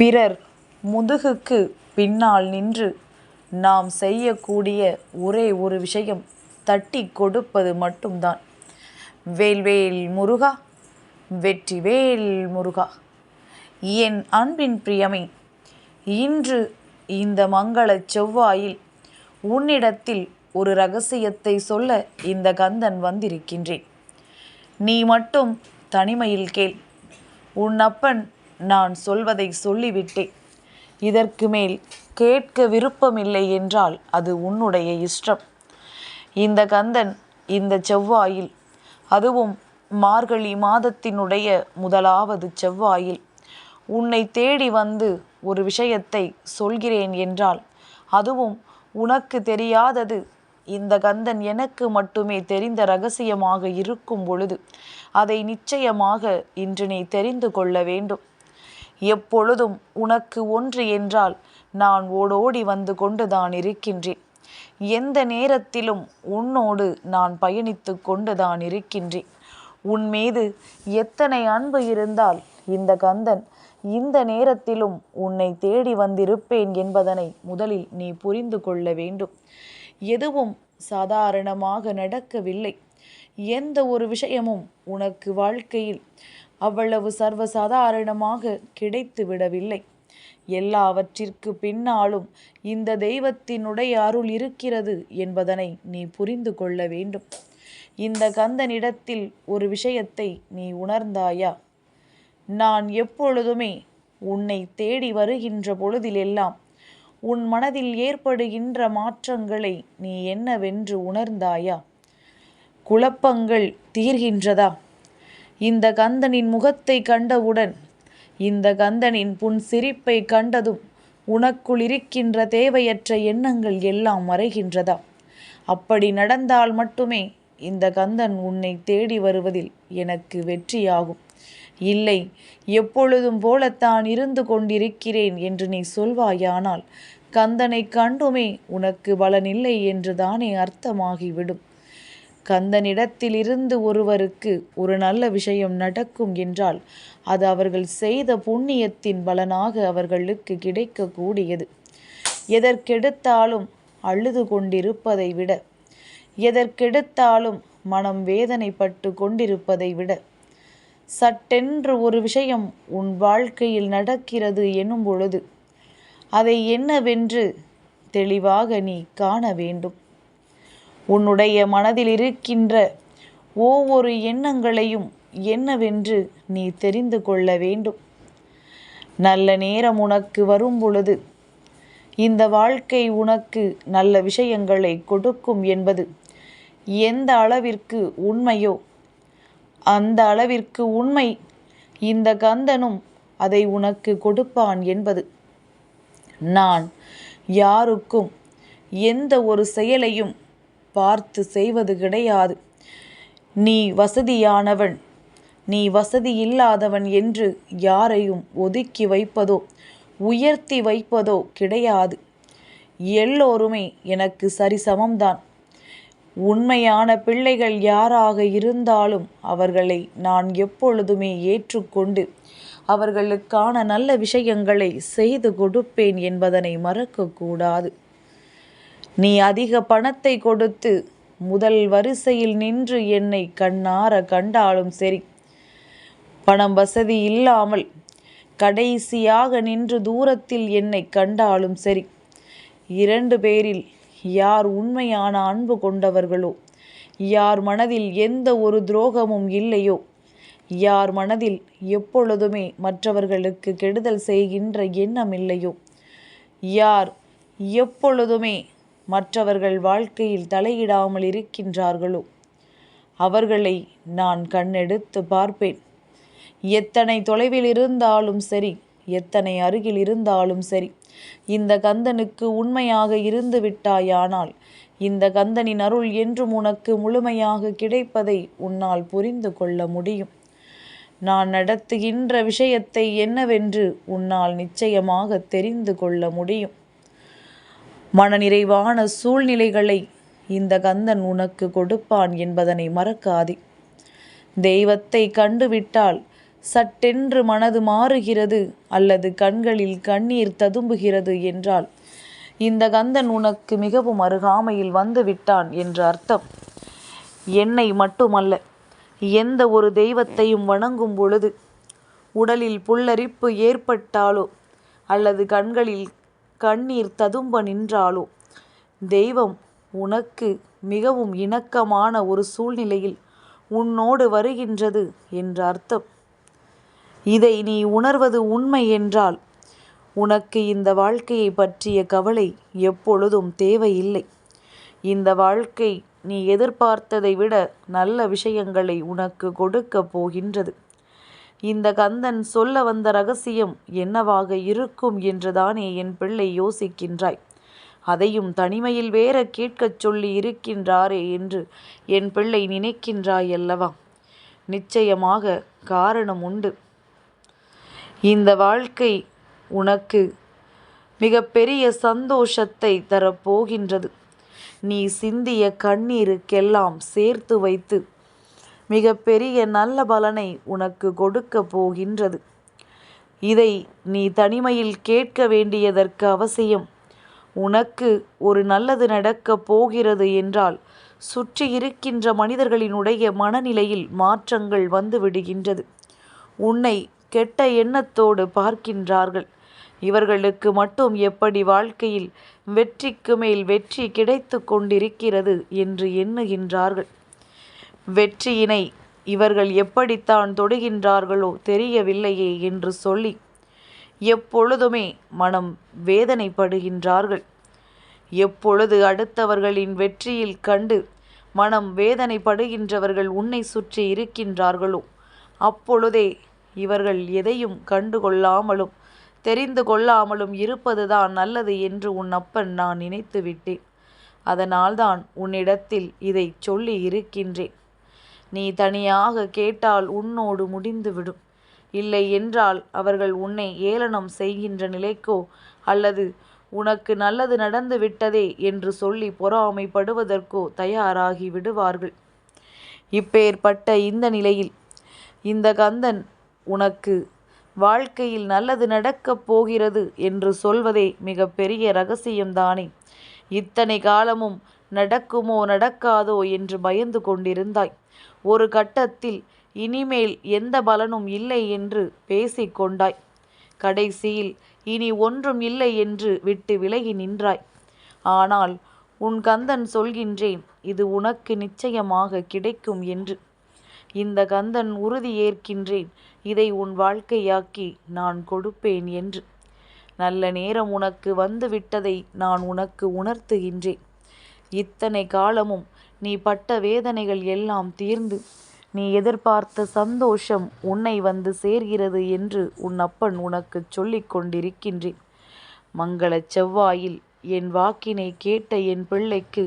பிறர் முதுகுக்கு பின்னால் நின்று நாம் செய்யக்கூடிய ஒரே ஒரு விஷயம் தட்டி கொடுப்பது மட்டும்தான். வேல்வேல் முருகா வெற்றிவேல் முருகா. என் அன்பின் பிரியமே இன்று இந்த மங்களச் செவ்வாயில் உன்னிடத்தில் ஒரு ரகசியத்தை சொல்ல இந்த கந்தன் வந்திருக்கின்றேன். நீ மட்டும் தனிமையில் கேள். உன் அப்பன் நான் சொல்வதை சொல்லிவிட்டேன். இதற்கு மேல் கேட்க விருப்பமில்லை என்றால் அது உன்னுடைய இஷ்டம். இந்த கந்தன் இந்த செவ்வாயில் அதுவும் மார்கழி மாதத்தினுடைய முதலாவது செவ்வாயில் உன்னை தேடி வந்து ஒரு விஷயத்தை சொல்கிறேன் என்றால் அதுவும் உனக்கு தெரியாதது. இந்த கந்தன் எனக்கு மட்டுமே தெரிந்த ரகசியமாக இருக்கும் பொழுது அதை நிச்சயமாக இன்று நீ தெரிந்து கொள்ள வேண்டும். எப்பொழுதும் உனக்கு ஒன்று என்றால் நான் ஓடோடி வந்து கொண்டுதான் இருக்கின்றேன். எந்த நேரத்திலும் உன்னோடு நான் பயணித்து கொண்டுதான் இருக்கின்றேன். உன் மீது எத்தனை அன்பு இருந்தால் இந்த கந்தன் இந்த நேரத்திலும் உன்னை தேடி வந்திருப்பேன் என்பதனை முதலில் நீ புரிந்து கொள்ள வேண்டும். எதுவும் சாதாரணமாக நடக்கவில்லை. எந்த ஒரு விஷயமும் உனக்கு வாழ்க்கையில் அவ்வளவு சர்வசாதாரணமாக கிடைத்து விடவில்லை எல்லாவற்றிற்கு பின்னாலும் இந்த தெய்வத்தினுடைய அருள் இருக்கிறது என்பதனை நீ புரிந்து கொள்ள வேண்டும். இந்த கந்தனிடத்தில் ஒரு விஷயத்தை நீ உணர்ந்தாயா? நான் எப்பொழுதுமே உன்னை தேடி வருகின்ற பொழுதிலெல்லாம் உன் மனதில் ஏற்படுகின்ற மாற்றங்களை நீ என்னவென்று உணர்ந்தாயா? குழப்பங்கள் தீர்கின்றதா? இந்த கந்தனின் முகத்தை கண்டவுடன் இந்த கந்தனின் புன் சிரிப்பை கண்டதும் உனக்குள் இருக்கின்ற தேவையற்ற எண்ணங்கள் எல்லாம் மறைகின்றதா? அப்படி நடந்தால் மட்டுமே இந்த கந்தன் உன்னை தேடி வருவதில் எனக்கு வெற்றியாகும். இல்லை எப்பொழுதும் போலத்தான் இருந்து கொண்டிருக்கிறேன் என்று நீ சொல்வாயானால் கந்தனை கண்டுமே உனக்கு பலனில்லை என்று தானே அர்த்தமாகிவிடும். கந்தனிடத்திலிருந்து ஒருவருக்கு ஒரு நல்ல விஷயம் நடக்கும் என்றால் அது அவர்கள் செய்த புண்ணியத்தின் பலனாக அவர்களுக்கு கிடைக்கக்கூடியது. எதற்கெடுத்தாலும் அழுது கொண்டிருப்பதை விட எதற்கெடுத்தாலும் மனம் வேதனைப்பட்டு கொண்டிருப்பதை விட சட்டென்று ஒரு விஷயம் உன் வாழ்க்கையில் நடக்கிறது எனும் பொழுது அதை என்னவென்று தெளிவாக நீ காண வேண்டும். உன்னுடைய மனதில் இருக்கின்ற ஒவ்வொரு எண்ணங்களையும் என்னவென்று நீ தெரிந்து கொள்ள வேண்டும். நல்ல நேரம் உனக்கு வரும் பொழுது இந்த வாழ்க்கை உனக்கு நல்ல விஷயங்களை கொடுக்கும் என்பது எந்த அளவிற்கு உண்மையோ அந்த அளவிற்கு உண்மை இந்த கந்தனும் அதை உனக்கு கொடுப்பான் என்பது. நான் யாருக்கும் எந்த ஒரு செயலையும் பார்த்து செய்வது கிடையாது. நீ வசதியானவன். நீ வசதி இல்லாதவன் என்று யாரையும் ஒதுக்கி வைப்பதோ உயர்த்தி வைப்பதோ கிடையாது. எல்லோருமே எனக்கு சரிசமம்தான். உண்மையான பிள்ளைகள் யாராக இருந்தாலும் அவர்களை நான் எப்பொழுதுமே ஏற்றுக்கொண்டு அவர்களுக்கான நல்ல விஷயங்களை செய்து கொடுப்பேன் என்பதனை மறக்கக்கூடாது. நீ அதிக பணத்தை கொடுத்து முதல் வரிசையில் நின்று என்னை கண்ணார கண்டாலும் சரி. பணம் வசதி இல்லாமல் கடைசியாக நின்று தூரத்தில் என்னை கண்டாலும் சரி. இரண்டு பேரில் யார் உண்மையான அன்பு கொண்டவர்களோ? யார் மனதில் எந்த ஒரு துரோகமும் இல்லையோ? யார் மனதில் எப்பொழுதுமே மற்றவர்களுக்கு கெடுதல் செய்கின்ற எண்ணம் இல்லையோ? யார் எப்பொழுதுமே மற்றவர்கள் வாழ்க்கையில் தலையிடாமல் இருக்கின்றார்களோ? அவர்களை நான் கண்ணெடுத்து பார்ப்பேன். எத்தனை தொலைவில் இருந்தாலும் சரி எத்தனை அருகில் இருந்தாலும் சரி இந்த கந்தனுக்கு உண்மையாக இருந்து விட்டாயானால் இந்த கந்தனின் அருள் என்றும் உனக்கு முழுமையாக கிடைப்பதை உன்னால் புரிந்து கொள்ள முடியும். நான் நடத்துகின்ற விஷயத்தை என்னவென்று உன்னால் நிச்சயமாக தெரிந்து கொள்ள முடியும். மனநிறைவான சூழ்நிலைகளை இந்த கந்தன் உனக்கு கொடுப்பான் என்பதனை மறக்காதே. தெய்வத்தை கண்டுவிட்டால் சட்டென்று மனது மாறுகிறது அல்லது கண்களில் கண்ணீர் ததும்புகிறது என்றால் இந்த கந்தன் உனக்கு மிகவும் அருகாமையில் வந்து விட்டான் என்று அர்த்தம். என்னை மட்டுமல்ல எந்த ஒரு தெய்வத்தையும் வணங்கும் பொழுது உடலில் புல்லரிப்பு ஏற்பட்டாலோ அல்லது கண்களில் கண்ணீர் ததும்ப நின்றாலோ தெய்வம் உனக்கு மிகவும் இணக்கமான ஒரு சூழ்நிலையில் உன்னோடு வருகின்றது என்ற அர்த்தம். இதை நீ உணர்வது உண்மை என்றால் உனக்கு இந்த வாழ்க்கையை பற்றிய கவலை எப்பொழுதும் தேவையில்லை. இந்த வாழ்க்கை நீ எதிர்பார்த்ததை விட நல்ல விஷயங்களை உனக்கு கொடுக்கப் போகின்றது. இந்த கந்தன் சொல்ல வந்த ரகசியம் என்னவாக இருக்கும் என்றுதானே என் பிள்ளை யோசிக்கின்றாய். அதையும் தனிமையில் வேற கேட்கச் சொல்லி இருக்கின்றாரே என்று என் பிள்ளை நினைக்கின்றாய் அல்லவா நிச்சயமாக காரணம் உண்டு. இந்த வாழ்க்கை உனக்கு மிகப்பெரிய சந்தோஷத்தை தரப்போகின்றது. நீ சிந்திய கண்ணீருக்கெல்லாம் சேர்த்து வைத்து மிகப்பெரிய நல்ல பலனை உனக்கு கொடுக்க போகின்றது. இதை நீ தனிமையில் கேட்க வேண்டியதற்கு அவசியம். உனக்கு ஒரு நல்லது நடக்கப் போகிறது என்றால் சுற்றி இருக்கின்ற மனிதர்களினுடைய மனநிலையில் மாற்றங்கள் வந்து விடுகின்றது. உன்னை கெட்ட எண்ணத்தோடு பார்க்கின்றார்கள். இவர்களுக்கு மட்டும் எப்படி வாழ்க்கையில் வெற்றிக்கு மேல் வெற்றி கிடைத்து கொண்டிருக்கிறது என்று எண்ணுகின்றார்கள். வெற்றியினை இவர்கள் எப்படித்தான் தொடுகின்றார்களோ தெரியவில்லையே என்று சொல்லி எப்பொழுதுமே மனம் வேதனைப்படுகின்றார்கள். எப்பொழுது அடுத்தவர்களின் வெற்றியில் கண்டு மனம் வேதனைப்படுகின்றவர்கள் உன்னை சுற்றி இருக்கின்றார்களோ அப்பொழுதே இவர்கள் எதையும் கண்டுகொள்ளாமலும் தெரிந்து கொள்ளாமலும் இருப்பதுதான் நல்லது என்று உன் அப்பன் நான் நினைத்து விட்டேன் அதனால்தான் உன்னிடத்தில் இதை சொல்லி இருக்கின்றேன். நீ தனியாக கேட்டால் உன்னோடு முடிந்துவிடும். இல்லை என்றால் அவர்கள் உன்னை ஏளனம் செய்கின்ற நிலைக்கோ அல்லது உனக்கு நல்லது நடந்து விட்டதே என்று சொல்லி பொறாமைப்படுவதற்கோ தயாராகி விடுவார்கள். இப்பேற்பட்ட இந்த நிலையில் இந்த கந்தன் உனக்கு வாழ்க்கையில் நல்லது நடக்கப் போகிறது என்று சொல்வதே மிக பெரிய ரகசியம்தானே. இத்தனை காலமும் நடக்குமோ நடக்காதோ என்று பயந்து கொண்டிருந்தாய். ஒரு கட்டத்தில் இனிமேல் எந்த பலனும் இல்லை என்று பேசிக்கொண்டாய் கடைசியில் இனி ஒன்றும் இல்லை என்று விட்டு விலகி நின்றாய். ஆனால் உன் கந்தன் சொல்கின்றேன் இது உனக்கு நிச்சயமாக கிடைக்கும் என்று. இந்த கந்தன் உறுதி ஏற்கின்றேன் இதை உன் வாழ்க்கையாக்கி நான் கொடுப்பேன் என்று. நல்ல நேரம் உனக்கு வந்து விட்டதை நான் உனக்கு உணர்த்துகின்றேன். இத்தனை காலமும் நீ பட்ட வேதனைகள் எல்லாம் தீர்ந்து நீ எதிர்பார்த்த சந்தோஷம் உன்னை வந்து சேர்கிறது என்று உன் அப்பன் உனக்கு சொல்லிக் கொண்டிருக்கின்றேன். மங்கள செவ்வாயில் என் வாக்கினை கேட்ட என் பிள்ளைக்கு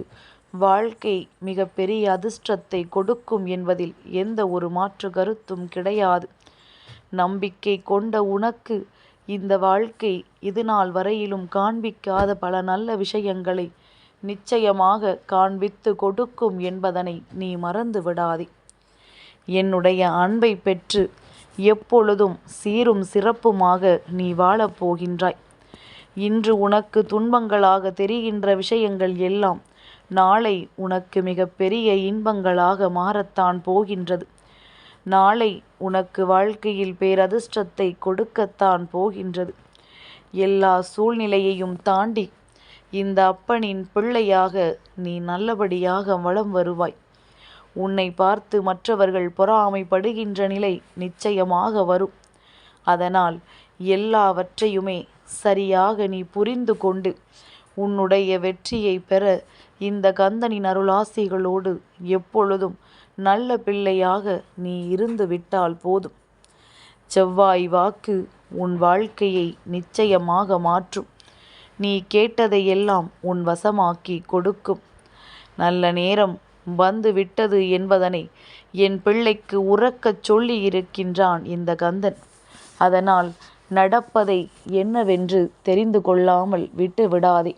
வாழ்க்கை மிக பெரிய அதிர்ஷ்டத்தை கொடுக்கும் என்பதில் எந்த ஒரு மாற்று கருத்தும் கிடையாது. நம்பிக்கை கொண்ட உனக்கு இந்த வாழ்க்கை இதுநாள் வரையிலும் காண்பிக்காத பல நல்ல விஷயங்களை நிச்சயமாக காண்பித்து கொடுக்கும் என்பதனை நீ மறந்து விடாதே. என்னுடைய அன்பை பெற்று எப்பொழுதும் சீரும் சிறப்புமாக நீ வாழப்போகின்றாய் இன்று உனக்கு துன்பங்களாக தெரிகின்ற விஷயங்கள் எல்லாம் நாளை உனக்கு மிக பெரிய இன்பங்களாக மாறத்தான் போகின்றது. நாளை உனக்கு வாழ்க்கையில் பேரதிர்ஷ்டத்தை கொடுக்கத்தான் போகின்றது. எல்லா சூழ்நிலையையும் தாண்டி இந்த அப்பனின் பிள்ளையாக நீ நல்லபடியாக வளம் வருவாய். உன்னை பார்த்து மற்றவர்கள் பொறாமைப்படுகின்ற நிலை நிச்சயமாக வரும். அதனால் எல்லாவற்றையுமே சரியாக நீ புரிந்து கொண்டு உன்னுடைய வெற்றியை பெற இந்த கந்தனின் அருளாசிகளோடு எப்பொழுதும் நல்ல பிள்ளையாக நீ இருந்து விட்டால் போதும். செவ்வாய் வாக்கு உன் வாழ்க்கையை நிச்சயமாக மாற்றும். நீ கேட்டதையெல்லாம் உன் வசமாக்கி கொடுக்கும். நல்ல நேரம் வந்து விட்டது என்பதனை என் பிள்ளைக்கு உறக்கச் சொல்லி இருக்கின்றான் இந்த கந்தன். அதனால் நடப்பதை என்னவென்று தெரிந்து கொள்ளாமல் விட்டு விடாதே.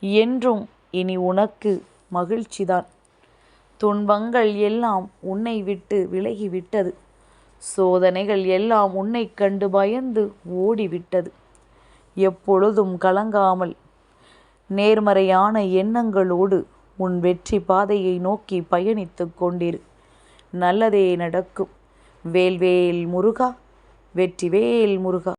என்றும் இனி உனக்கு மகிழ்ச்சிதான். துன்பங்கள் எல்லாம் உன்னை விட்டு விலகிவிட்டது சோதனைகள் எல்லாம் உன்னைக் கண்டு பயந்து ஓடிவிட்டது. எப்பொழுதும் கலங்காமல். நேர்மறையான எண்ணங்களோடு உன் வெற்றி பாதையை நோக்கி பயணித்து கொண்டிரு. நல்லதே நடக்கும். வேல்வேல் முருகா வெற்றிவேல் முருகா.